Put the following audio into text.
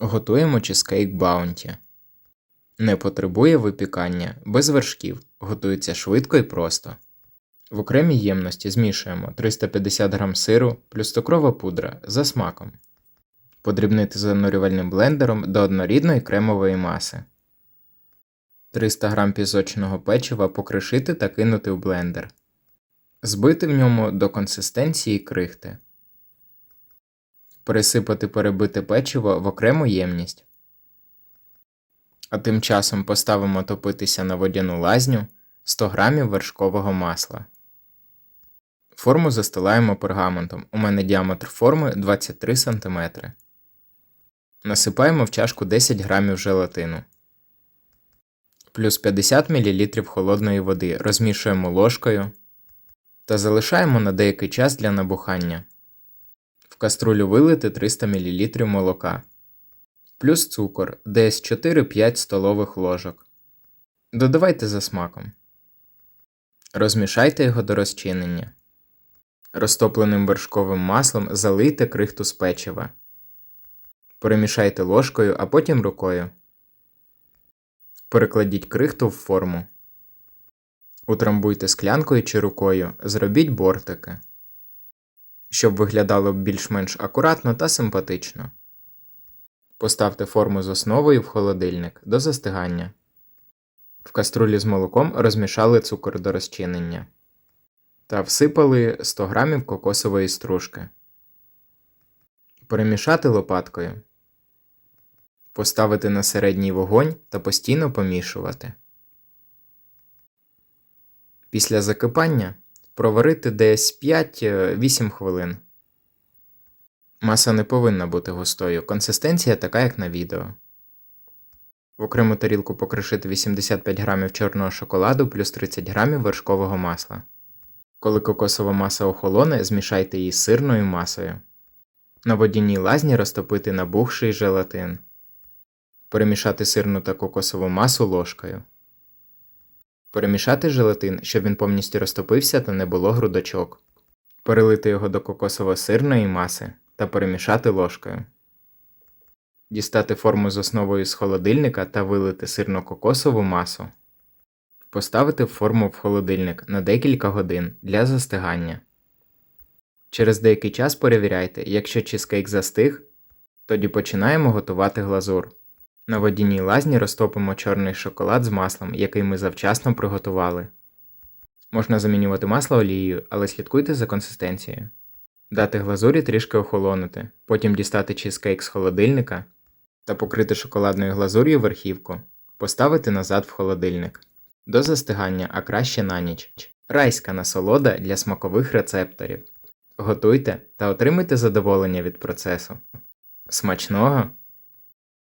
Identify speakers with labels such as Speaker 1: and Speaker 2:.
Speaker 1: Готуємо чизкейк Баунті. Не потребує випікання, без вершків, готується швидко і просто. В окремій ємності змішуємо 350 г сиру плюс цукрова пудра за смаком. Подрібнити занурювальним блендером до однорідної кремової маси. 300 г пісочного печива покришити та кинути в блендер. Збити в ньому до консистенції крихти. Пересипати перебите печиво в окрему ємність. А тим часом поставимо топитися на водяну лазню 100 г вершкового масла. Форму застилаємо пергаментом. У мене діаметр форми 23 см. Насипаємо в чашку 10 г желатину. Плюс 50 мл холодної води розмішуємо ложкою та залишаємо на деякий час для набухання. В каструлю вилити 300 мл молока. Плюс цукор десь 4-5 столових ложок. Додавайте за смаком. Розмішайте його до розчинення. Розтопленим вершковим маслом залийте крихту з печива. Перемішайте ложкою, а потім рукою. Перекладіть крихту в форму. Утрамбуйте склянкою чи рукою, зробіть бортики, щоб виглядало більш-менш акуратно та симпатично. Поставте форму з основою в холодильник до застигання. В каструлі з молоком розмішали цукор до розчинення та всипали 100 г кокосової стружки. Перемішати лопаткою. Поставити на середній вогонь та постійно помішувати. Після закипання проварити десь 5-8 хвилин. Маса не повинна бути густою, консистенція така, як на відео. В окрему тарілку покришити 85 г чорного шоколаду плюс 30 г вершкового масла. Коли кокосова маса охолоне, змішайте її з сирною масою. На водяній лазні розтопити набухший желатин. Перемішати сирну та кокосову масу ложкою. Перемішати желатин, щоб він повністю розтопився та не було грудочок. Перелити його до кокосово-сирної маси та перемішати ложкою. Дістати форму з основою з холодильника та вилити сирно-кокосову масу. Поставити форму в холодильник на декілька годин для застигання. Через деякий час перевіряйте, якщо чизкейк застиг, тоді починаємо готувати глазур. На водяній лазні розтопимо чорний шоколад з маслом, який ми завчасно приготували. Можна замінювати масло олією, але слідкуйте за консистенцією. Дати глазурі трішки охолонути, потім дістати чизкейк з холодильника та покрити шоколадною глазур'ю верхівку, поставити назад в холодильник. До застигання, а краще на ніч. Райська насолода для смакових рецепторів. Готуйте та отримуйте задоволення від процесу. Смачного!